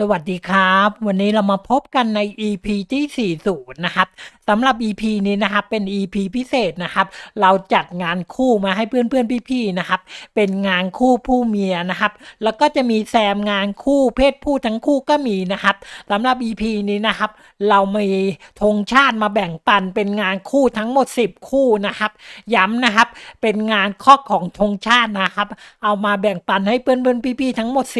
สวัสดีครับ วันนี้เรามาพบกันใน EP ที่ 40 นะครับสำหรับ EP นี้นะครับเป็น EP พิเศษนะครับ เราจัดงานคู่มาให้เพื่อนๆพี่ๆนะครับ เป็นงานคู่ผู้เมียนะครับ แล้วก็จะมีแซมงานคู่เพศผู้ทั้งคู่ก็มีนะครับสำหรับ EP นี้นะครับ เรามีธงชาติมาแบ่งปันเป็นงานคู่ทั้งหมด 10 คู่นะครับ ย้ำนะครับ เป็นงานข้อของธงชาตินะครับ เอามาแบ่งปันให้เพื่อนๆพี่ๆทั้งหมด 10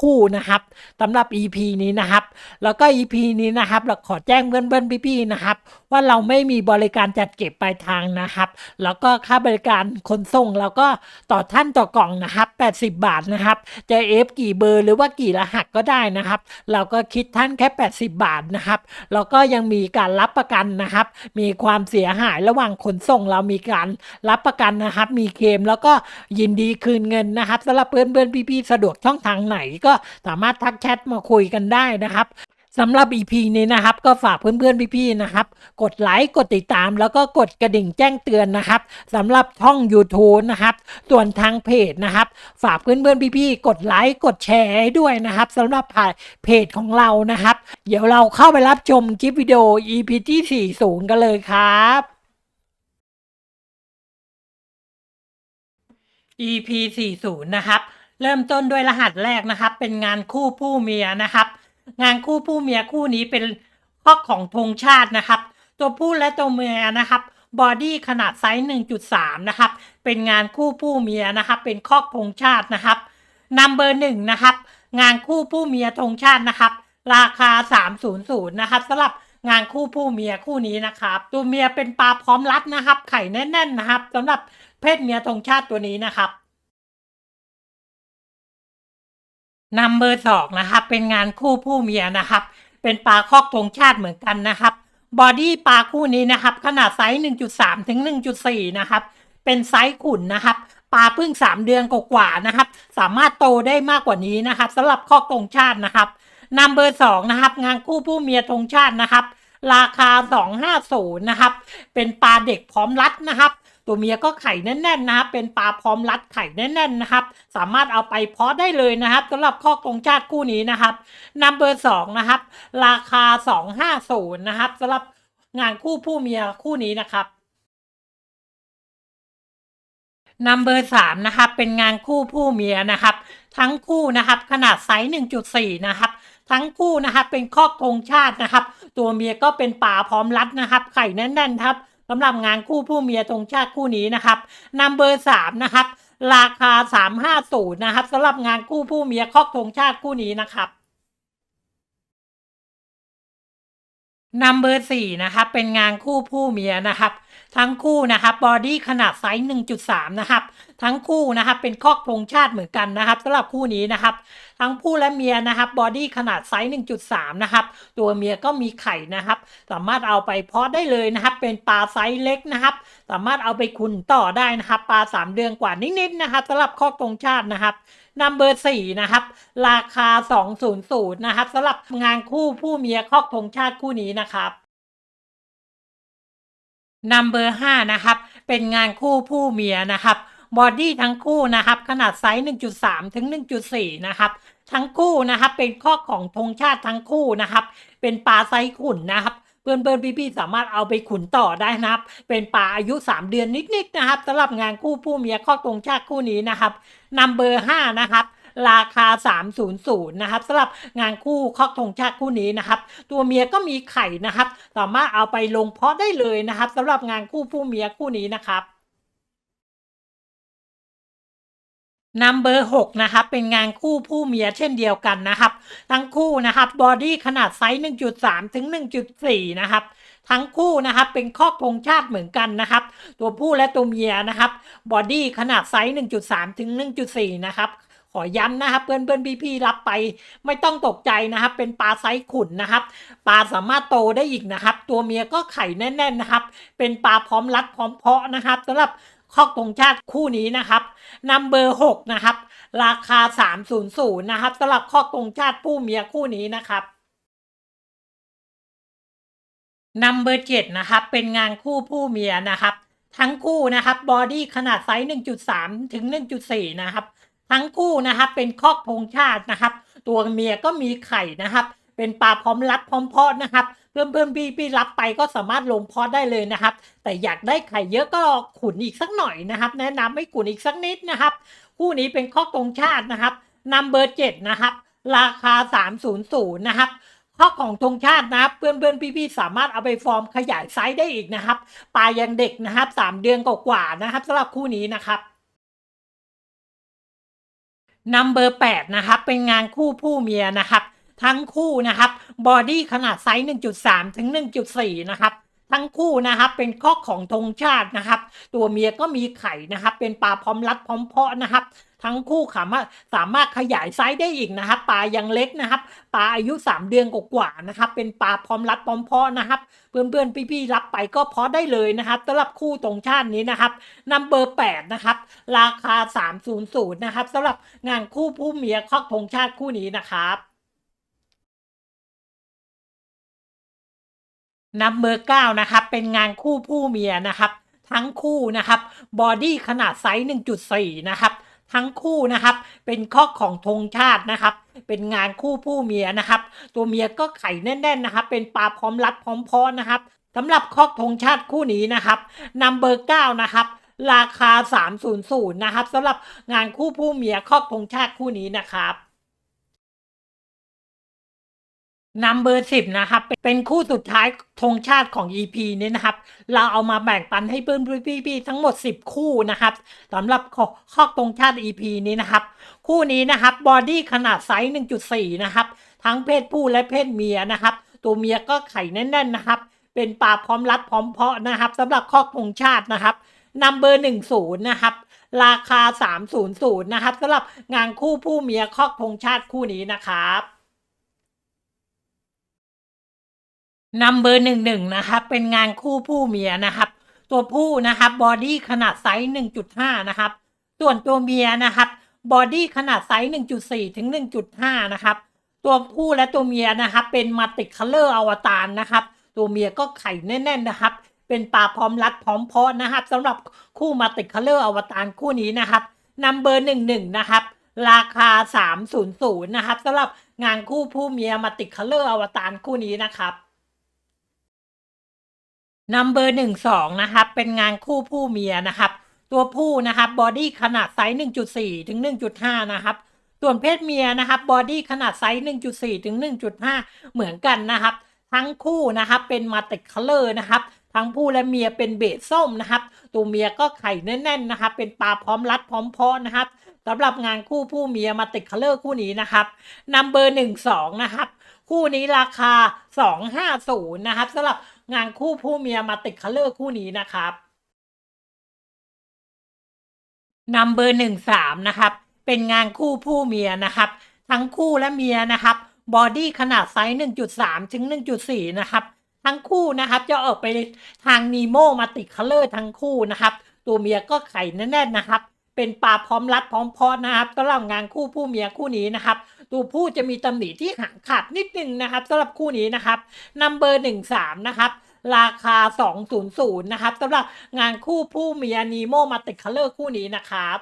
คู่นะครับสำหรับ EP นี้นะครับ แล้วก็ EP นี้นะครับเราขอแจ้งเพื่อนๆพี่ๆนะครับ ว่าเราไม่มีบริการจัดเก็บปลายทางนะครับ แล้วก็ค่าบริการขนส่งเราก็ต่อท่านต่อกล่องนะครับ 80 บาทนะครับ จะเอฟกี่เบอร์หรือว่ากี่รหัสก็ได้นะครับ เราก็คิดท่านแค่ 80 บาทนะครับ แล้วก็ยังมีการรับประกันนะครับ มีความเสียหายระหว่างขนส่งเรามีการรับประกันนะครับ มีเคลมแล้วก็ยินดีคืนเงินนะครับสำหรับเพื่อนๆพี่ๆสะดวกช่องทางไหนก็สามารถทักแชทมาคุยกันได้นะครับสำหรับ EP นี้นะครับ ก็ฝากเพื่อนๆ พี่ๆ นะครับ กดไลค์ กดติดตาม แล้วก็กดกระดิ่งแจ้งเตือนนะครับสำหรับช่อง YouTube นะครับ ส่วนทางเพจนะครับ ฝากเพื่อนๆ พี่ๆ กดไลค์ กดแชร์ด้วยนะครับสำหรับผ่านเพจของเรานะครับ เดี๋ยวเราเข้าไปรับชมคลิปวิดีโอ EP ที่ 40 กันเลยครับ EP 40 นะครับ เริ่มต้นด้วยรหัสแรกนะครับ เป็นงานคู่ผู้เมียนะครับ งานคู่ผู้เมียคู่นี้เป็นข้อของธงชาตินะครับ ตัวผู้และตัวเมียนะครับบอดี้ขนาดไซส์1.3นะครับเป็นงานคู่ผู้เมียนะครับ เป็นข้อธงชาตินะครับนัมเบอร์หนึ่งนะครับ งานคู่ผู้เมียธงชาตินะครับ ราคา 300นะครับสำหรับงานคู่ผู้เมียคู่นี้นะครับ ตัวเมียเป็นปลาพร้อมรัดนะครับ ไข่แน่นๆนะครับสำหรับเพศเมียธงชาติตัวนี้นะครับ นัมเบอร์สองนะครับเป็นงานคู่ผู้เมียนะครับ เป็นปลาคอกธงชาติเหมือนกันนะครับบอดี้ปลาคู่นี้นะครับขนาดไซส์ 1.3 ถึง 1.4 นะครับ เป็นไซส์ขุนนะครับปลาเพิ่ง 3 เดือนกว่าๆนะครับ สามารถโตได้มากกว่านี้นะครับสำหรับคอกธงชาตินะครับนัมเบอร์สองนะครับงานคู่ผู้เมียธงชาตินะครับ ราคา 250 นะครับ เป็นปลาเด็กพร้อมรัดนะครับ ตัวเมียก็ไข่แน่นๆนะครับ เป็นปลาพร้อมรัดไข่แน่นๆนะครับ สามารถเอาไปเพาะได้เลยนะครับสำหรับข้อกงชาติคู่นี้นะครับนัมเบอร์สองนะครับ ราคา 250นะครับสำหรับงานคู่ผู้เมียคู่นี้นะครับนัมเบอร์สามนะครับ เป็นงานคู่ผู้เมียนะครับ ทั้งคู่นะครับ ขนาดไซส์1.4 นะครับ ทั้งคู่นะครับเป็นคอกธงชาตินะครับ ตัวเมียก็เป็นป่าพร้อมรัดนะครับ ไข่แน่นๆครับ สำหรับงานคู่ผู้เมียธงชาติคู่นี้นะครับนัมเบอร์สามนะครับราคา 350นะครับสำหรับงานคู่ผู้เมียคอกธงชาติคู่นี้นะครับนัมเบอร์สี่นะครับเป็นงานคู่ผู้เมียนะครับ ทั้งคู่นะครับบอดี้ขนาดไซส์1.3 นะครับ ทั้งคู่นะครับเป็นคอกธงชาติเหมือนกันนะครับสำหรับคู่นี้นะครับ ทั้งผู้และเมียนะครับบอดี้ขนาดไซส์1.3 นะครับ ตัวเมียก็มีไข่นะครับ สามารถเอาไปเพาะได้เลยนะครับ เป็นปลาไซส์เล็กนะครับ สามารถเอาไปคุณต่อได้นะครับ ปลา 3 เดือนกว่านิดๆนะครับสำหรับคอกธงชาตินะครับนัมเบอร์สี่นะครับ ราคา 200 นะครับสำหรับงานคู่ผู้เมียคอกธงชาติคู่นี้นะครับ นัมเบอร์ห้านะครับ เป็นงานคู่ผู้เมียนะครับบอดี้ทั้งคู่นะครับ ขนาดไซส์ 1.3 ถึง 1.4 นะครับ ทั้งคู่นะครับ เป็นข้อของธงชาติทั้งคู่นะครับ เป็นปลาไซส์ขุนนะครับ เพื่อนเพื่อนพี่ๆสามารถเอาไปขุนต่อได้นะครับ เป็นปลาอายุ 3 เดือนนิดๆนะครับสำหรับงานคู่ผู้เมียข้อธงชาติคู่นี้นะครับนัมเบอร์ห้านะครับ ราคา 300 นะครับสำหรับงานคู่คอกธงชาติคู่นี้นะครับ ตัวเมียก็มีไข่นะครับ สามารถเอาไปลงเพาะได้เลยนะครับสำหรับงานคู่ผู้เมียคู่นี้นะครับนัมเบอร์หกนะครับเป็นงานคู่ผู้เมียเช่นเดียวกันนะครับ ทั้งคู่นะครับบอดี้ขนาดไซส์ 1.3 ถึง 1.4 นะครับ ทั้งคู่นะครับเป็นคอกธงชาติเหมือนกันนะครับ ตัวผู้และตัวเมียนะครับบอดี้ขนาดไซส์ 1.3 ถึง 1.4 นะครับ ขอย้ำนะครับเพื่อนเพื่อนพี่พี่ๆรับไป ไม่ต้องตกใจนะครับ เป็นปลาไซส์ขุนนะครับปลาสามารถโตได้อีกนะครับ ตัวเมียก็ไข่แน่นๆนะครับ เป็นปลาพร้อมรัดพร้อมเพาะนะครับสำหรับคอกธงชาติคู่นี้นะครับนัมเบอร์หกนะครับ ราคา 300นะครับสำหรับคอกธงชาติผู้เมียคู่นี้นะครับนัมเบอร์เจ็ดนะครับ เป็นงานคู่ผู้เมียนะครับ ทั้งคู่นะครับบอดี้ขนาดไซส์1.3 ถึง 1.4 นะครับ ทั้งคู่นะครับเป็นคอกธงชาตินะครับ ตัวเมียก็มีไข่นะครับ เป็นปลาพร้อมรัดพร้อมพาะนะครับ เพื่อนเพื่อนพี่พี่รับไปก็สามารถลงพาะได้เลยนะครับ แต่อยากได้ไข่เยอะก็ขุนอีกสักหน่อยนะครับ แนะนำให้ขุนอีกสักนิดนะครับ คู่นี้เป็นข้อตรงชาตินะครับนัมเบอร์เจ็ดนะครับ ราคา 300นะครับข้อของธงชาตินะครับ เพื่อนเพื่อนพี่พี่ๆสามารถเอาไปฟอร์มขยายไซส์ได้อีกนะครับ ปลายังเด็กนะครับ 3 เดือนกว่าๆนะครับสำหรับคู่นี้นะครับ นัมเบอร์8นะครับ เป็นงานคู่ผู้เมียนะครับ ทั้งคู่นะครับ บอดี้ขนาดไซส์ 1.3 ถึง 1.4 นะครับ ทั้งคู่นะครับเป็นข้อของธงชาตินะครับ ตัวเมียก็มีไข่นะครับ เป็นปลาพร้อมรัดพร้อมเพาะนะครับ ทั้งคู่สามารถสามารถขยายไซส์ได้อีกนะครับปลายังเล็กนะครับปลาอายุ 3 เดือนกว่าๆนะครับ เป็นปลาพร้อมรัดพร้อมเพาะนะครับ เพื่อนๆพี่ๆรับไปก็เพาะได้เลยนะครับสำหรับคู่ตรงชาตินี้นะครับนัมเบอร์8นะครับราคา 300นะครับสำหรับงานคู่ผู้เมียคอกธงชาติคู่นี้นะครับ นัมเบอร์9นะครับ เป็นงานคู่ผู้เมียนะครับ ทั้งคู่นะครับ บอดี้ขนาดไซส์1.4 นะครับ ทั้งคู่นะครับ เป็นข้อของธงชาตินะครับ เป็นงานคู่ผู้เมียนะครับ ตัวเมียก็ไข่แน่นๆนะครับ เป็นปลาพร้อมรัดพร้อมเพาะนะครับสำหรับข้อธงชาติคู่นี้นะครับนัมเบอร์9นะครับราคา 300 นะครับสำหรับงานคู่ผู้เมียข้อธงชาติคู่นี้นะครับ นัมเบอร์สิบนะครับเป็นคู่สุดท้ายธงชาติของ EP นี้นะครับ เราเอามาแบ่งปันให้เพื่อนพี่ๆทั้งหมด 10 คู่นะครับสำหรับข้อข้อธงชาติ EP นี้นะครับ คู่นี้นะครับบอดี้ขนาดไซส์ 1.4 นะครับ ทั้งเพศผู้และเพศเมียนะครับ ตัวเมียก็ไข่แน่นๆนะครับ เป็นปลาพร้อมรัดพร้อมเพาะนะครับสำหรับข้อธงชาตินะครับนัมเบอร์หนึ่งศูนย์นะครับราคา 300 นะครับสำหรับงานคู่ผู้เมียข้อธงชาติคู่นี้นะครับ นัมเบอร์หนึ่งหนึ่งนะครับเป็นงานคู่ผู้เมียนะครับ ตัวผู้นะครับบอดี้ขนาดไซส์1.5นะครับ ส่วนตัวเมียนะครับบอดี้ขนาดไซส์1.4ถึง1.5นะครับ ตัวผู้และตัวเมียนะครับเป็นมัลติคัลเลอร์อวตารนะครับ ตัวเมียก็ไข่แน่นๆนะครับ เป็นปลาพร้อมรัดพร้อมเพาะนะครับสำหรับคู่มัลติคัลเลอร์อวตารคู่นี้นะครับนัมเบอร์หนึ่งหนึ่งนะครับราคา 300 นะครับสำหรับงานคู่ผู้เมียมัลติคัลเลอร์อวตารคู่นี้นะครับ นัมเบอร์หนึ่งสองนะครับ เป็นงานคู่ผู้เมียนะครับ ตัวผู้นะครับบอดี้ขนาดไซส์1.4ถึง1.5นะครับ ส่วนเพศเมียนะครับบอดี้ขนาดไซส์1.4ถึง1.5เหมือนกันนะครับ ทั้งคู่นะครับเป็นมาติคัลเลอร์นะครับ ทั้งผู้และเมียเป็นเบสส้มนะครับ ตัวเมียก็ไข่แน่นๆนะครับ เป็นปลาพร้อมรัดพร้อมเพาะนะครับสำหรับงานคู่ผู้เมียมาติคัลเลอร์คู่นี้นะครับนัมเบอร์หนึ่งสองนะครับคู่นี้ราคา 250 นะครับสำหรับ งานคู่ผู้เมียมาติดคัลเลอร์คู่นี้นะครับนัมเบอร์หนึ่งสามนะครับ เป็นงานคู่ผู้เมียนะครับ ทั้งคู่และเมียนะครับ บอดี้ขนาดไซส์ 1.3 ถึง 1.4 นะครับ ทั้งคู่นะครับ จะออกไปทางนีโมมาติดคัลเลอร์ทั้งคู่นะครับ ตัวเมียก็ไข่แน่นๆนะครับ เป็นปลาพร้อมรัดพร้อมเพาะนะครับสำหรับงานคู่ผู้เมียคู่นี้นะครับ ตัวผู้จะมีตำหนิที่หางขาดนิดนึงนะครับสำหรับคู่นี้นะครับนัมเบอร์หนึ่งสามนะครับราคา 200 นะครับสำหรับงานคู่ผู้เมียนีโมมาติคัลเลอร์คู่นี้นะครับ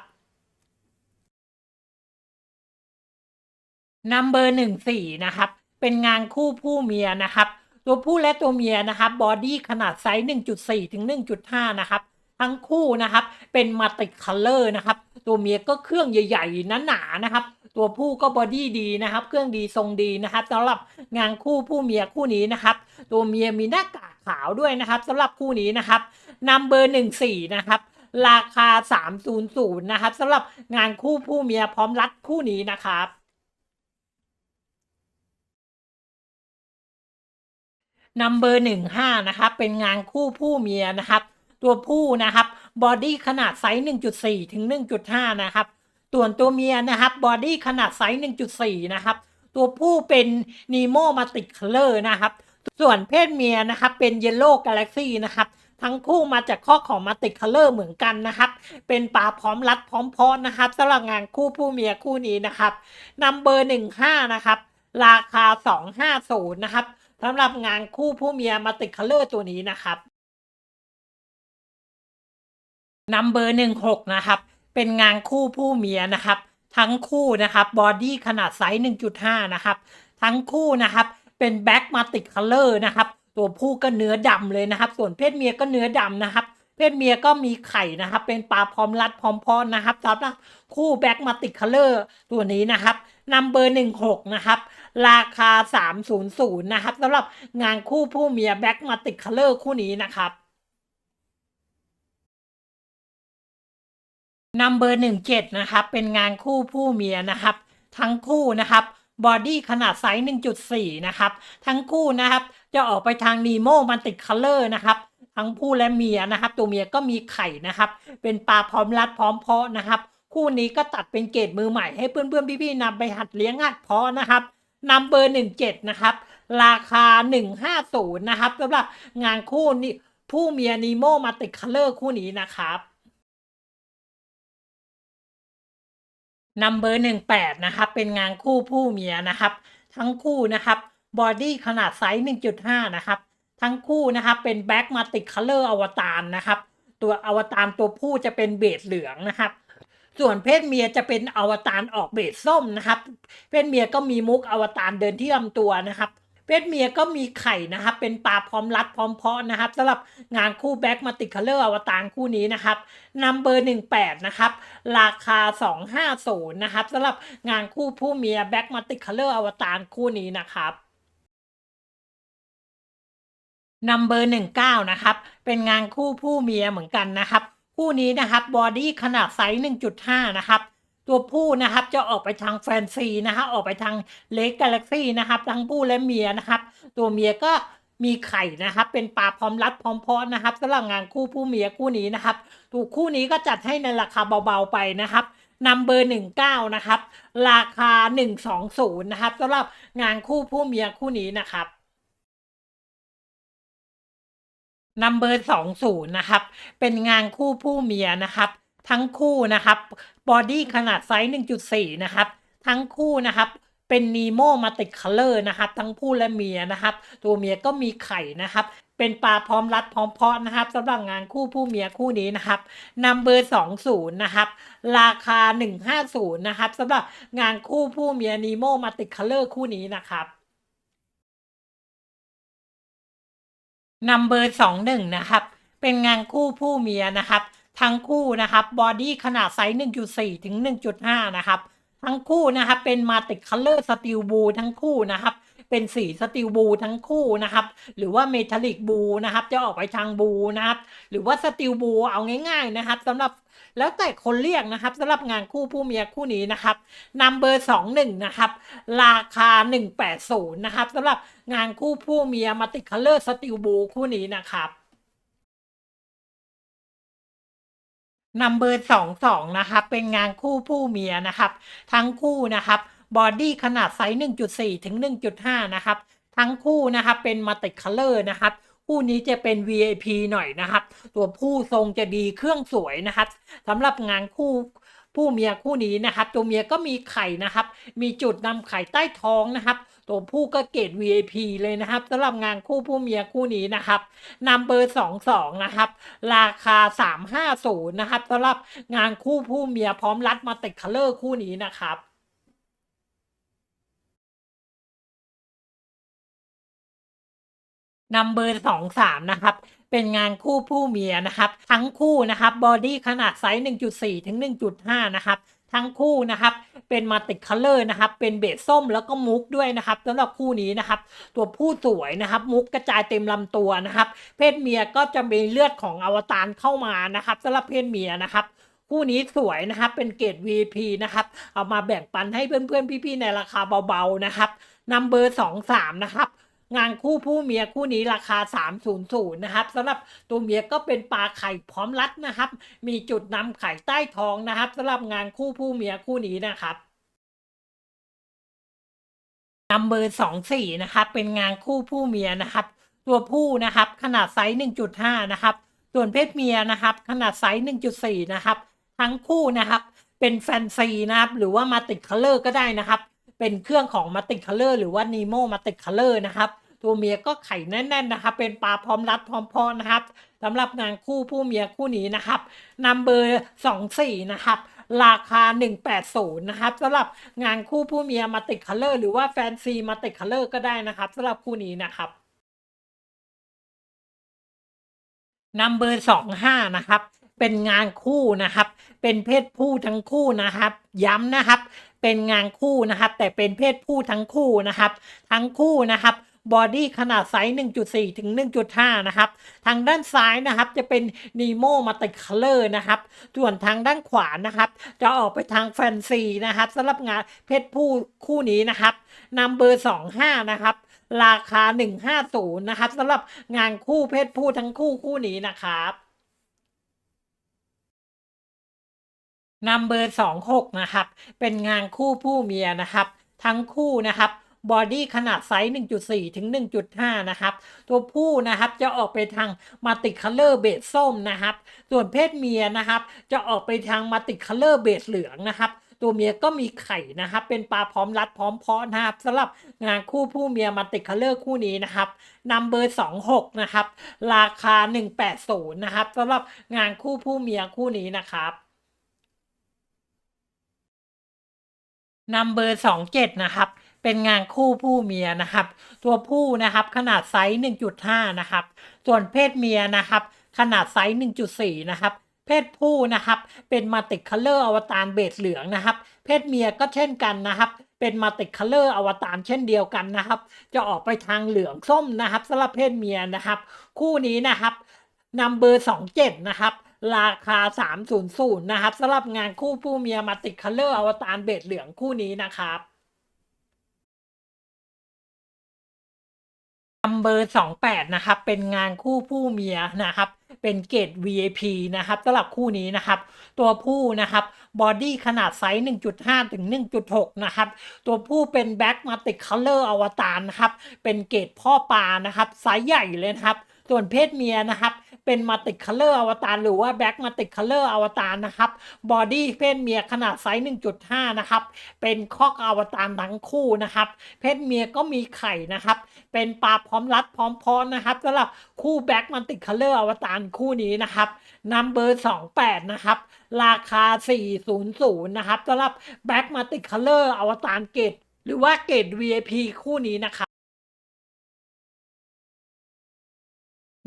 นัมเบอร์หนึ่งสี่นะครับ เป็นงานคู่ผู้เมียนะครับ ตัวผู้และตัวเมียนะครับ บอดี้ขนาดไซส์1.4ถึง1.5นะครับ ทั้งคู่นะครับ เป็นมาติคัลเลอร์นะครับ ตัวเมียก็เครื่องใหญ่ๆหนาๆนะครับ ตัวผู้ก็บอดี้ดีนะครับ เครื่องดีทรงดีนะครับสำหรับงานคู่ผู้เมียคู่นี้นะครับ ตัวเมียมีหน้ากากขาวด้วยนะครับสำหรับคู่นี้นะครับนัมเบอร์หนึ่งสี่นะครับราคา 300 นะครับสำหรับงานคู่ผู้เมียพร้อมรัดคู่นี้นะครับ นัมเบอร์หนึ่งห้านะครับ เป็นงานคู่ผู้เมียนะครับ ตัวผู้นะครับบอดี้ขนาดไซส์1.4 ถึง 1.5 นะครับส่วนตัวเมียนะครับบอดี้ขนาดไซส์1.4 นะครับ ตัวผู้เป็นนีโมมาติคัลเลอร์นะครับ ส่วนเพศเมียนะครับเป็นเยลโล่กาแล็กซี่นะครับ ทั้งคู่มาจากข้อของมาติคัลเลอร์เหมือนกันนะครับ เป็นปลาพร้อมรัดพร้อมพาะนะครับสำหรับงานคู่ผู้เมียคู่นี้นะครับนัมเบอร์หนึ่งห้านะครับ ราคา 250 นะครับสำหรับงานคู่ผู้เมียมาติคัลเลอร์ตัวนี้นะครับ นัมเบอร์หนึ่งหกนะครับ เป็นงานคู่ผู้เมียนะครับ ทั้งคู่นะครับบอดี้ขนาดไซส์1.5 นะครับ ทั้งคู่นะครับ เป็นแบ็กมาติกคัลเลอร์นะครับ ตัวผู้ก็เนื้อดำเลยนะครับ ส่วนเพศเมียก็เนื้อดำนะครับ เพศเมียก็มีไข่นะครับ เป็นปลาพร้อมรัดพร้อมพอนนะครับสำหรับคู่แบ็กมาติกคัลเลอร์ตัวนี้นะครับนัมเบอร์16นะครับ ราคา 300 นะครับสำหรับงานคู่ผู้เมียแบ็กมาติกคัลเลอร์คู่นี้นะครับ นัมเบอร์หนึ่งเจ็ดนะครับ เป็นงานคู่ผู้เมียนะครับ ทั้งคู่นะครับบอดี้ขนาดไซส์ 1.4 นะครับ ทั้งคู่นะครับ จะออกไปทางนีโมมันติดคัลเลอร์นะครับ ทั้งผู้และเมียนะครับ ตัวเมียก็มีไข่นะครับ เป็นปลาพร้อมรัดพร้อมเพาะนะครับ คู่นี้ก็ตัดเป็นเกรดมือใหม่ให้เพื่อนๆพี่ๆนำไปหัดเลี้ยงหัดเพาะนะครับนัมเบอร์หนึ่งเจ็ดนะครับ ราคา 150 นะครับสำหรับงานคู่นี้ผู้เมียนีโมมาติดคัลเลอร์คู่นี้นะครับ นัมเบอร์หนึ่งแปดนะครับ เป็นงานคู่ผู้เมียนะครับ ทั้งคู่นะครับบอดี้ขนาดไซส์หนึ่งจุดห้านะครับ ทั้งคู่นะครับเป็นแบ็กมาติดคัลเลอร์อวตารนะครับ ตัวอวตารตัวผู้จะเป็นเบจเหลืองนะครับส่วนเพศเมียจะเป็นอวตารออกเบจส้มนะครับ เพศเมียก็มีมุกอวตารเดินที่ลำตัวนะครับ เพศเมียก็มีไข่นะครับ เป็นปลาพร้อมรัดพร้อมเพาะนะครับสำหรับงานคู่แบ็กมาติดคัลเลอร์อวตารคู่นี้นะครับนัมเบอร์หนึ่งแปดนะครับ ราคา 250 นะครับสำหรับงานคู่ผู้เมียแบ็กมาติคัลเลอร์อวตารคู่นี้นะครับนัมเบอร์19 นะครับ เป็นงานคู่ผู้เมียเหมือนกันนะครับ คู่นี้นะครับบอดี้ขนาดไซส์ 1.5 นะครับ ตัวผู้นะครับจะออกไปทางแฟนซีนะครับออกไปทางเล็กกาแล็กซี่นะครับทั้งผู้และเมียนะครับ ตัวเมียก็มีไข่นะครับ เป็นปลาพร้อมรัดพร้อมเพาะนะครับสำหรับงานคู่ผู้เมียคู่นี้นะครับ ถูกคู่นี้ก็จัดให้ในราคาเบาๆไปนะครับนัมเบอร์หนึ่งเก้านะครับ ราคาหนึ่งสองศูนย์นะครับสำหรับงานคู่ผู้เมียคู่นี้นะครับนัมเบอร์สองศูนย์นะครับ เป็นงานคู่ผู้เมียนะครับ ทั้งคู่นะครับบอดี้ขนาดไซส์หนึ่งจุดสี่นะครับ ทั้งคู่นะครับเป็นนีโมมาติดคัลเลอร์นะครับ ทั้งผู้และเมียนะครับ ตัวเมียก็มีไข่นะครับ เป็นปลาพร้อมรัดพร้อมเพาะนะครับสำหรับงานคู่ผู้เมียคู่นี้นะครับนัมเบอร์สองศูนย์นะครับ ราคาหนึ่งห้าศูนย์นะครับสำหรับงานคู่ผู้เมียนีโมมาติดคัลเลอร์คู่นี้นะครับนัมเบอร์สองหนึ่งนะครับ เป็นงานคู่ผู้เมียนะครับ ทั้งคู่นะครับบอดี้ขนาดไซส์1.4 ถึง 1.5 นะครับ ทั้งคู่นะครับเป็นมาติคัลเลอร์สตีลบูทั้งคู่นะครับ เป็นสีสตีลบูทั้งคู่นะครับ หรือว่าเมทัลลิกบูนะครับ จะออกไปทางบูนะครับ หรือว่าสตีลบูเอาง่าย ๆนะครับสำหรับแล้วแต่คนเรียกนะครับสำหรับงานคู่ผู้เมียคู่นี้นะครับนัมเบอร์สองหนึ่งนะครับ ราคา 180 นะครับสำหรับงานคู่ผู้เมียมาติคัลเลอร์สตีลบูคู่นี้นะครับ นัมเบอร์สองสองนะครับเป็นงานคู่ผู้เมียนะครับ ทั้งคู่นะครับบอดี้ขนาดไซส์1.4 ถึง 1.5 นะครับ ทั้งคู่นะครับเป็นมาติคัลเลอร์นะครับ คู่นี้จะเป็น VIP หน่อยนะครับ ตัวผู้ทรงจะดีเครื่องสวยนะครับสำหรับงานคู่ผู้เมียคู่นี้นะครับ ตัวเมียก็มีไข่นะครับ มีจุดนำไข่ใต้ท้องนะครับ ตัวผู้ก็เกรด VIP เลยนะครับสำหรับงานคู่ผู้เมียคู่นี้นะครับนัมเบอร์สองสองนะครับ ราคา 350นะครับสำหรับงานคู่ผู้เมียพร้อมรัดมาติดคัลเลอร์คู่นี้นะครับนัมเบอร์สองสามนะครับ เป็นงานคู่ผู้เมียนะครับ ทั้งคู่นะครับ บอดี้ขนาดไซส์ 1.4 ถึง 1.5 นะครับ ทั้งคู่นะครับ เป็นมาติคัลเลอร์นะครับ เป็นเบสส้มแล้วก็มุกด้วยนะครับสำหรับคู่นี้นะครับ ตัวผู้สวยนะครับ มุกกระจายเต็มลำตัวนะครับ เพศเมียก็จะมีเลือดของอวตารเข้ามานะครับสำหรับเพศเมียนะครับคู่นี้สวยนะครับเป็นเกรด VIP นะครับ เอามาแบ่งปันให้เพื่อนๆ พี่ๆ ในราคาเบาๆ นะครับนัมเบอร์สองสามนะครับ งานคู่ผู้เมียคู่นี้ราคา 300 นะครับสำหรับตัวเมียก็เป็นปลาไข่พร้อมรัดนะครับ มีจุดนำไข่ใต้ท้องนะครับสำหรับงานคู่ผู้เมียคู่นี้นะครับนัมเบอร์สองสี่นะครับ เป็นงานคู่ผู้เมียนะครับ ตัวผู้นะครับ ขนาดไซส์ 1.5 นะครับ ส่วนเพศเมียนะครับ ขนาดไซส์ 1.4 นะครับ ทั้งคู่นะครับ เป็นแฟนซีนะครับ หรือว่ามาติดคัลเลอร์ก็ได้นะครับ เป็นเครื่องของมาติคัลเลอร์หรือว่านีโมมาติคัลเลอร์นะครับตัวเมียก็ไข่แน่นๆนะครับ เป็นปลาพร้อมรัดพร้อมพอนะครับสำหรับงานคู่ผู้เมียคู่นี้นะครับนัมเบอร์สองสี่นะครับ ราคา 180 นะครับสำหรับงานคู่ผู้เมียมาติดคัลเลอร์หรือว่าแฟนซีมาติดคัลเลอร์ก็ได้นะครับสำหรับคู่นี้นะครับนัมเบอร์สองห้านะครับ เป็นงานคู่นะครับ เป็นเพศผู้ทั้งคู่นะครับ ย้ำนะครับ เป็นงานคู่นะครับ แต่เป็นเพศผู้ทั้งคู่นะครับ ทั้งคู่นะครับบอดี้ขนาดไซส์ 1.4 ถึง 1.5 นะครับ ทางด้านซ้ายนะครับจะเป็นนีโมมาติคัลเลอร์นะครับ ส่วนทางด้านขวานะครับ จะออกไปทางแฟนซีนะครับสำหรับงานเพศผู้คู่นี้นะครับนัมเบอร์ 25 นะครับ ราคา 150 นะครับสำหรับงานคู่เพศผู้ทั้งคู่คู่นี้นะครับ นัมเบอร์26นะครับ เป็นงานคู่ผู้เมียนะครับ ทั้งคู่นะครับบอดี้ขนาดไซส์ 1.4 ถึง 1.5 นะครับ ตัวผู้นะครับจะออกไปทางมัลติคัลเลอร์เบสส้มนะครับ ส่วนเพศเมียนะครับ จะออกไปทางมัลติคัลเลอร์เบสเหลืองนะครับตัวเมียก็มีไข่นะครับ เป็นปลาพร้อมรัดพร้อมเพาะนะครับสำหรับงานคู่ผู้เมียมัลติคัลเลอร์คู่นี้นะครับนัมเบอร์26 นะครับ ราคา 180 นะครับสำหรับงานคู่ผู้เมียคู่นี้นะครับ นัมเบอร์27นะครับ เป็นงานคู่ผู้เมียนะครับ ตัวผู้นะครับขนาดไซส์ 1.5 นะครับ ส่วนเพศเมียนะครับ ขนาดไซส์ 1.4 นะครับ เพศผู้นะครับ เป็นมาติคัลเลอร์อวตารเบสเหลืองนะครับ เพศเมียก็เช่นกันนะครับเป็นมาติคัลเลอร์อวตารเช่นเดียวกันนะครับ จะออกไปทางเหลืองส้มนะครับสำหรับเพศเมียนะครับ คู่นี้นะครับนัมเบอร์27นะครับ ราคา 300 นะครับสำหรับงานคู่ผู้เมียมาติคัลเลอร์อวตารเบสเหลืองคู่นี้นะครับนัมเบอร์28 นะครับ เป็นงานคู่ผู้เมียนะครับ เป็นเกรด VIP นะครับสำหรับคู่นี้นะครับ ตัวผู้นะครับ บอดี้ขนาดไซส์ 1.5 ถึง 1.6 นะครับ ตัวผู้เป็นแบ็กมาติคัลเลอร์อวตารนะครับ เป็นเกรดพ่อปลานะครับ ไซส์ใหญ่เลยนะครับ ส่วนเพศเมียนะครับ เป็นมาติคัลเลอร์อวตารหรือว่าแบ็กมาติคัลเลอร์อวตารนะครับบอดี้เพศเมียขนาดไซส์1.5 นะครับ เป็นคอกอวตารทั้งคู่นะครับ เพศเมียก็มีไข่นะครับ เป็นปลาพร้อมรัดพร้อมพอนนะครับสำหรับคู่แบ็กมันติคัลเลอร์อวตารคู่นี้นะครับนัมเบอร์28 นะครับ ราคา 400 นะครับสำหรับแบ็กมันติคัลเลอร์อวตารเกรดหรือว่าเกรด VIP คู่นี้นะครับ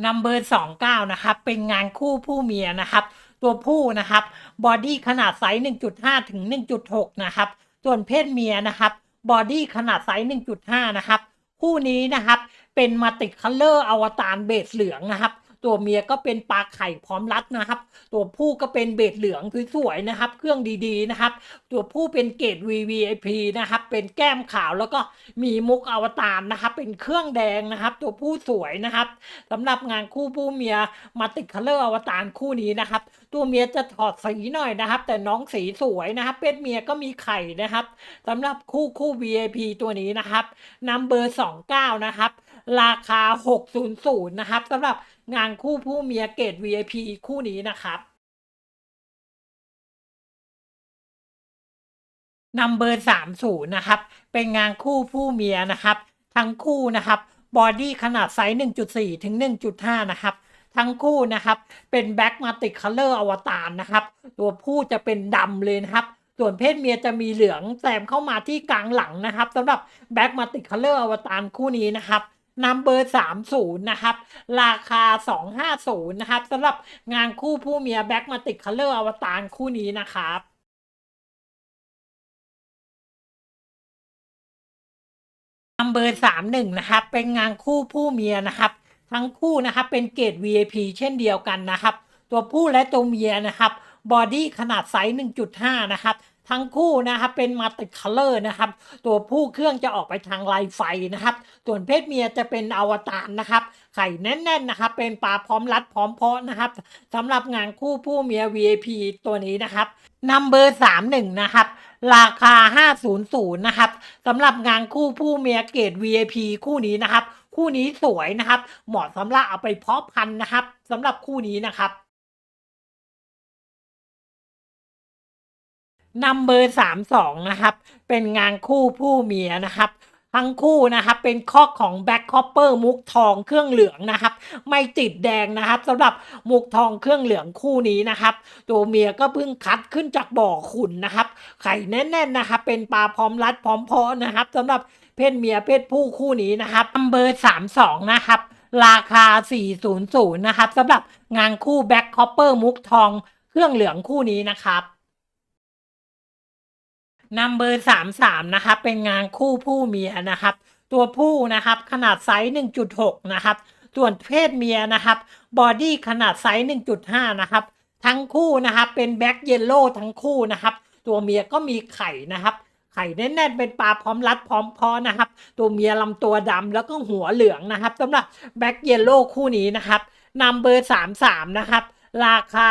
นัมเบอร์29นะครับ เป็นงานคู่ผู้เมียนะครับ ตัวผู้นะครับบอดี้ขนาดไซส์1.5 ถึง 1.6 นะครับ ส่วนเพศเมียนะครับบอดี้ขนาดไซส์1.5 นะครับ คู่นี้นะครับ เป็นมาติคัลเลอร์อวตารเบสเหลืองนะครับ ตัวเมียก็เป็นปลาไข่พร้อมรัดนะครับ ตัวผู้ก็เป็นเบสเหลืองสวยๆนะครับ เครื่องดีๆนะครับ ตัวผู้เป็นเกรด VVIP นะครับ เป็นแก้มขาวแล้วก็มีมุกอวตารนะครับ เป็นเครื่องแดงนะครับ ตัวผู้สวยนะครับสำหรับงานคู่ผู้เมียมาติดคัลเลอร์อวตารคู่นี้นะครับ ตัวเมียจะถอดสีหน่อยนะครับ แต่น้องสีสวยนะครับ เพศเมียก็มีไข่นะครับสำหรับคู่คู่ VIP ตัวนี้นะครับนัมเบอร์29นะครับ ราคา 600 นะครับสำหรับงานคู่ผู้เมียเกรด VIP คู่นี้นะครับนัมเบอร์30นะครับ เป็นงานคู่ผู้เมียนะครับ ทั้งคู่นะครับ บอดี้ขนาดไซส์ 1.4 ถึง 1.5 นะครับ ทั้งคู่นะครับ เป็นแบ็กมาติคัลเลอร์อวตารนะครับ ตัวผู้จะเป็นดำเลยนะครับ ส่วนเพศเมียจะมีเหลืองแซมเข้ามาที่กลางหลังนะครับสำหรับแบ็กมาติคัลเลอร์อวตารคู่นี้นะครับ นัมเบอร์30นะครับ ราคา250นะครับสำหรับงานคู่ผู้เมียแบ็กมาติกคัลเลอร์อวตารคู่นี้นะครับนัมเบอร์31นะครับ เป็นงานคู่ผู้เมียนะครับ ทั้งคู่นะครับเป็นเกรด VIP เช่นเดียวกันนะครับ ตัวผู้และตัวเมียนะครับบอดี้ขนาดไซส์1.5 นะครับ ทั้งคู่นะครับเป็นมัลติคัลเลอร์นะครับ ตัวผู้เครื่องจะออกไปทางลายไฟนะครับ ส่วนเพศเมียจะเป็นอวตารนะครับ ไข่แน่นๆนะครับ เป็นปลาพร้อมรัดพร้อมเพาะนะครับสำหรับงานคู่ผู้เมีย VIP ตัวนี้นะครับนัมเบอร์31นะครับ ราคา 500 นะครับสำหรับงานคู่ผู้เมียเกรด VIP คู่นี้นะครับ คู่นี้สวยนะครับ เหมาะสำหรับเอาไปเพาะพันธุ์นะครับสำหรับคู่นี้นะครับ นัมเบอร์32นะครับ เป็นงานคู่ผู้เมียนะครับ ทั้งคู่นะครับเป็นข้อของแบ็คคอปเปอร์มุกทองเครื่องเหลืองนะครับ ไม่ติดแดงนะครับสำหรับมุกทองเครื่องเหลืองคู่นี้นะครับ ตัวเมียก็เพิ่งคัดขึ้นจากบ่อขุนนะครับ ไข่แน่นๆนะครับ เป็นปลาพร้อมรัดพร้อมเพาะนะครับสำหรับเพศเมียเพศผู้คู่นี้นะครับนัมเบอร์32นะครับราคา 400 นะครับสำหรับงานคู่แบ็คคอปเปอร์มุกทอง เครื่องเหลืองคู่นี้นะครับ นัมเบอร์33นะครับ เป็นงานคู่ผู้เมียนะครับ ตัวผู้นะครับขนาดไซส์1.6นะครับ ส่วนเพศเมียนะครับ บอดี้ขนาดไซส์1.5นะครับ ทั้งคู่นะครับ เป็นแบ็กเยลโล่ทั้งคู่นะครับ ตัวเมียก็มีไข่นะครับไข่แน่นๆเป็นปลาพร้อมรัดพร้อมพอนะครับ ตัวเมียลำตัวดำแล้วก็หัวเหลืองนะครับสำหรับแบ็กเยลโล่คู่นี้นะครับนัมเบอร์33นะครับ ราคา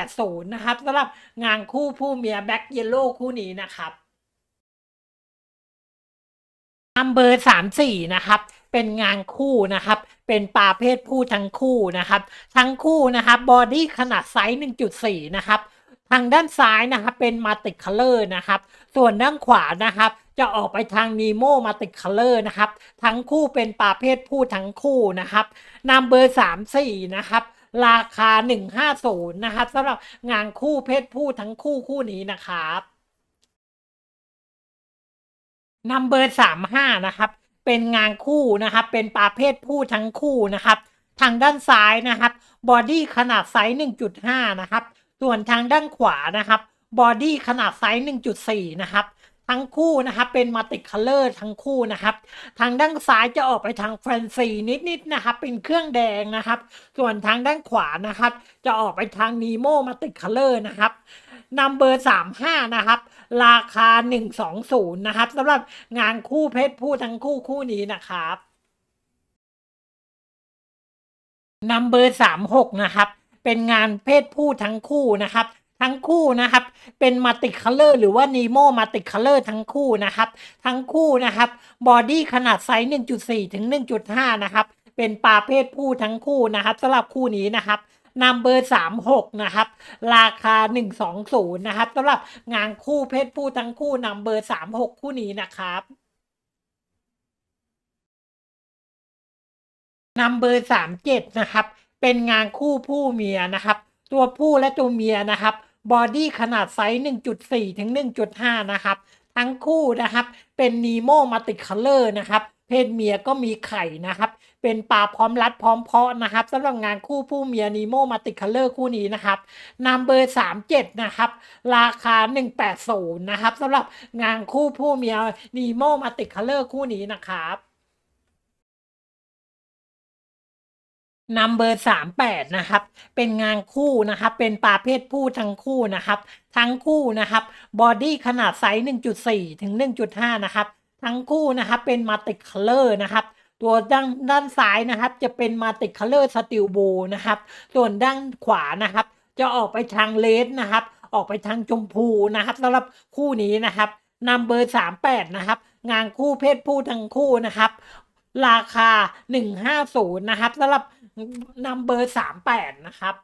180 นะครับสำหรับงานคู่ผู้เมียแบ็กเยลโล่คู่นี้นะครับ นัมเบอร์สามสี่นะครับ เป็นงานคู่นะครับ เป็นปลาเพศผู้ทั้งคู่นะครับ ทั้งคู่นะครับบอดี้ขนาดไซส์หนึ่งจุดสี่นะครับ ทางด้านซ้ายนะครับเป็นมาติคัลเลอร์นะครับ ส่วนด้านขวานะครับจะออกไปทางนีโมมาติคัลเลอร์นะครับ ทั้งคู่เป็นปลาเพศผู้ทั้งคู่นะครับนัมเบอร์สามสี่นะครับราคาหนึ่งห้าศูนย์นะครับสำหรับงานคู่เพศผู้ทั้งคู่คู่นี้นะครับ นัมเบอร์สามห้านะครับ เป็นงานคู่นะครับ เป็นปลาเพศผู้ทั้งคู่นะครับ ทางด้านซ้ายนะครับบอดี้ขนาดไซส์1.5 นะครับ ส่วนทางด้านขวานะครับบอดี้ขนาดไซส์1.4 นะครับ ทั้งคู่นะครับเป็นมัลติคัลเลอร์ทั้งคู่นะครับ ทางด้านซ้ายจะออกไปทางแฟนซีนิดๆนะครับ เป็นเครื่องแดงนะครับ ส่วนทางด้านขวานะครับ จะออกไปทางนีโมมัลติคัลเลอร์นะครับนัมเบอร์สามห้านะครับ ราคาหนึ่งสองศูนย์นะครับสำหรับงานคู่เพศผู้ทั้งคู่คู่นี้นะครับนัมเบอร์สามหกนะครับ เป็นงานเพศผู้ทั้งคู่นะครับ ทั้งคู่นะครับ เป็นมัลติคัลเลอร์หรือว่านีโมมัลติคัลเลอร์ทั้งคู่นะครับ ทั้งคู่นะครับ บอดี้ขนาดไซส์1.4 ถึง 1.5 นะครับ เป็นปลาเพศผู้ทั้งคู่นะครับสำหรับคู่นี้นะครับ นัมเบอร์36นะครับ ราคา120นะครับสำหรับงานคู่เพศผู้ทั้งคู่นัมเบอร์36คู่นี้นะครับนัมเบอร์37นะครับ เป็นงานคู่ผู้เมียนะครับ ตัวผู้และตัวเมียนะครับบอดี้ขนาดไซส์ 1.4 ถึง 1.5 นะครับ ทั้งคู่นะครับ เป็นนีโมมัลติคัลเลอร์นะครับ เพศเมียก็มีไข่นะครับ เป็นปลาพร้อมรัดพร้อมเพาะนะครับสำหรับงานคู่ผู้เมียนีโมมัลติคัลเลอร์คู่นี้นะครับนัมเบอร์37 นะครับ ราคา 180 นะครับสำหรับงานคู่ผู้เมียนีโมมัลติคัลเลอร์คู่นี้นะครับนัมเบอร์สามแปดนะครับ เป็นงานคู่นะครับ เป็นปลาเพศผู้ทั้งคู่นะครับ ทั้งคู่นะครับ บอดี้ขนาดไซส์1.4ถึง1.5นะครับ ทั้งคู่นะครับ เป็นมัลติคัลเลอร์นะครับ ตัวด้านด้านซ้ายนะครับ จะเป็นมัลติคัลเลอร์สติลโบนะครับ ส่วนด้านขวานะครับ จะออกไปทางเลดนะครับ ออกไปทางชมพูนะครับสำหรับคู่นี้นะครับนัมเบอร์สามแปดนะครับ งานคู่เพศผู้ทั้งคู่นะครับ ราคา 150นะครับสำหรับนัมเบอร์38นะครับ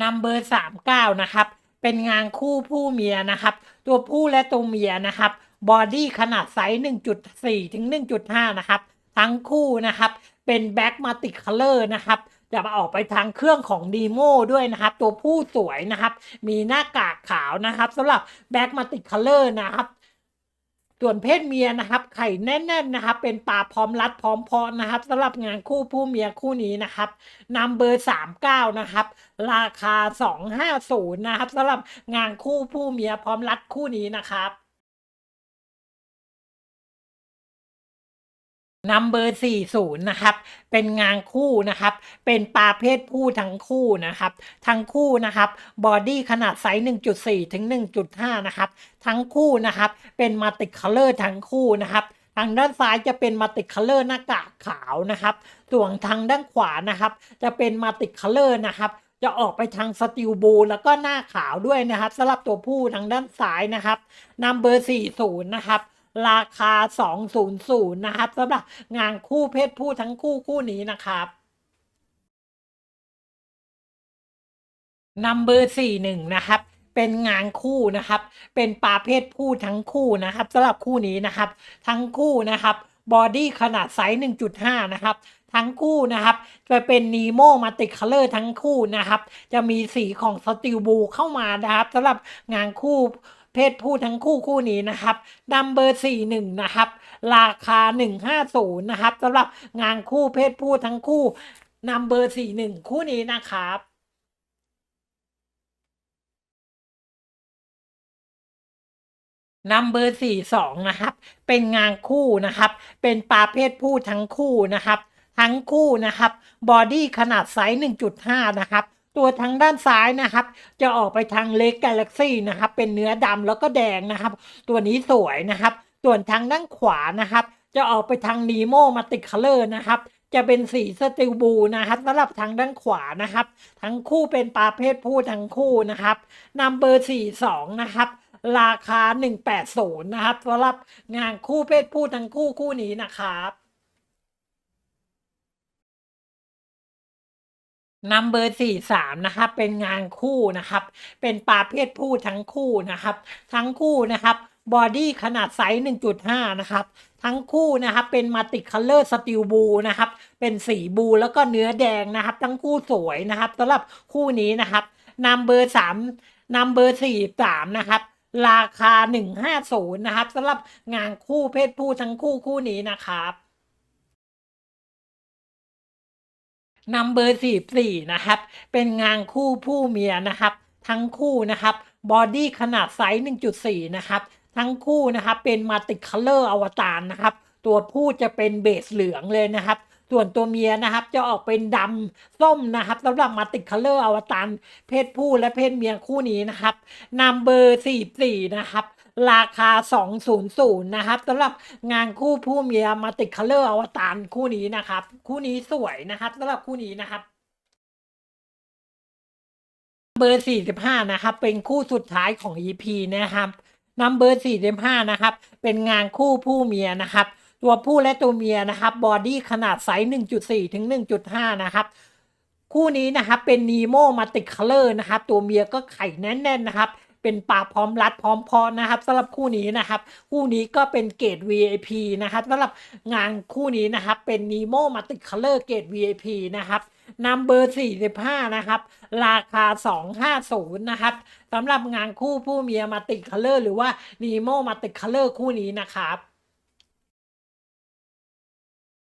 นัมเบอร์39นะครับ เป็นงานคู่ผู้เมียนะครับ ตัวผู้และตัวเมียนะครับ บอดี้ขนาดไซส์ 1.4 ถึง 1.5 นะครับ ทั้งคู่นะครับ เป็นแบ็กมาติคัลเลอร์นะครับ จะมาออกไปทางเครื่องของดีโมด้วยนะครับ ตัวผู้สวยนะครับ มีหน้ากากขาวนะครับสำหรับแบ็กมาติคัลเลอร์นะครับส่วนเพศเมียนะครับ ไข่แน่นๆนะครับ เป็นปลาพร้อมรัดพร้อมเพาะนะครับสำหรับงานคู่ผู้เมียคู่นี้นะครับนำเบอร์สามเก้านะครับ ราคาสองห้าศูนย์นะครับสำหรับงานคู่ผู้เมียพร้อมรัดคู่นี้นะครับ นัมเบอร์40นะครับ เป็นงานคู่นะครับ เป็นปลาเพศผู้ทั้งคู่นะครับ ทั้งคู่นะครับ บอดี้ขนาดไซส์1.4 ถึง 1.5 นะครับ ทั้งคู่นะครับ เป็นมัลติคัลเลอร์ทั้งคู่นะครับ ทางด้านซ้ายจะเป็นมัลติคัลเลอร์หน้ากากขาวนะครับ ส่วนทางด้านขวานะครับ จะเป็นมัลติคัลเลอร์นะครับจะออกไปทางสติลบูแล้วก็หน้าขาวด้วยนะครับสำหรับตัวผู้ทางด้านซ้ายนะครับนัมเบอร์40 นะครับ ราคา 200 นะครับสำหรับงานคู่เพศผู้ทั้งคู่คู่นี้นะครับนัมเบอร์41นะครับ เป็นงานคู่นะครับ เป็นปลาเพศผู้ทั้งคู่นะครับสำหรับคู่นี้นะครับ ทั้งคู่นะครับบอดี้ขนาดไซส์1.5 นะครับ ทั้งคู่นะครับ จะเป็นนีโมมาติคัลเลอร์ทั้งคู่นะครับ จะมีสีของสติลบูเข้ามานะครับสำหรับงานคู่ เพศผู้ทั้งคู่คู่นี้นะครับดัมเบอร์41นะครับ ราคา150นะครับสำหรับงานคู่เพศผู้ทั้งคู่นัมเบอร์41คู่นี้นะครับนัมเบอร์สี่สองนะครับ เป็นงานคู่นะครับ เป็นปลาเพศผู้ทั้งคู่นะครับ ทั้งคู่นะครับ บอดี้ขนาดไซส์1.5 นะครับ ตัวทางด้านซ้ายนะครับ จะออกไปทางเล็กกาแล็กซี่นะครับ เป็นเนื้อดำแล้วก็แดงนะครับ ตัวนี้สวยนะครับ ส่วนทางด้านขวานะครับ จะออกไปทางนีโมมาติคัลเลอร์นะครับจะเป็นสีสติลบูนะครับสำหรับทางด้านขวานะครับ ทั้งคู่เป็นปลาเพศผู้ทั้งคู่นะครับนัมเบอร์สี่สองนะครับ ราคา 180 นะครับสำหรับงานคู่เพศผู้ทั้งคู่คู่นี้นะครับ นัมเบอร์สี่สามนะครับเป็นงานคู่นะครับ เป็นปลาเพศผู้ทั้งคู่นะครับ ทั้งคู่นะครับบอดี้ขนาดไซส์ 1.5 นะครับ ทั้งคู่นะครับเป็นมัลติคัลเลอร์สติลบูนะครับ เป็นสีบูแล้วก็เนื้อแดงนะครับ ทั้งคู่สวยนะครับสำหรับคู่นี้นะครับนัมเบอร์สามนัมเบอร์สี่สามนะครับ ราคา 150 นะครับสำหรับงานคู่เพศผู้ทั้งคู่คู่นี้นะครับ นัมเบอร์สี่สี่นะครับ เป็นงานคู่ผู้เมียนะครับ ทั้งคู่นะครับบอดี้ขนาดไซส์ 1.4 นะครับ ทั้งคู่นะครับเป็นมัลติคัลเลอร์อวตารนะครับ ตัวผู้จะเป็นเบสเหลืองเลยนะครับส่วนตัวเมียนะครับจะออกเป็นดำส้มนะครับสำหรับมัลติคัลเลอร์อวตารเพศผู้และเพศเมียคู่นี้นะครับนัมเบอร์สี่สี่นะครับ ราคา 200 นะครับสำหรับงานคู่ผู้เมียมัลติคัลเลอร์อวตารคู่นี้นะครับ คู่นี้สวยนะครับสำหรับคู่นี้นะครับเบอร์ 45 นะครับ เป็นคู่สุดท้ายของ EP นะครับนัมเบอร์45 นะครับ เป็นงานคู่ผู้เมียนะครับ ตัวผู้และตัวเมียนะครับ บอดี้ขนาดไซส์ 1.4 ถึง 1.5 นะครับ คู่นี้นะครับ เป็นนีโมมาติคัลเลอร์นะครับ ตัวเมียก็ไข่แน่นๆนะครับ เป็นปลาพร้อมรัดพร้อมพอนะครับสำหรับคู่นี้นะครับ คู่นี้ก็เป็นเกรด VIP นะครับสำหรับงานคู่นี้นะครับเป็นนีโมมาติคัลเลอร์เกรด VIP นะครับนัมเบอร์ 45 นะครับ ราคา 250 นะครับสำหรับงานคู่ผู้เมียมาติคัลเลอร์ หรือว่านีโมมาติคัลเลอร์คู่นี้นะครับ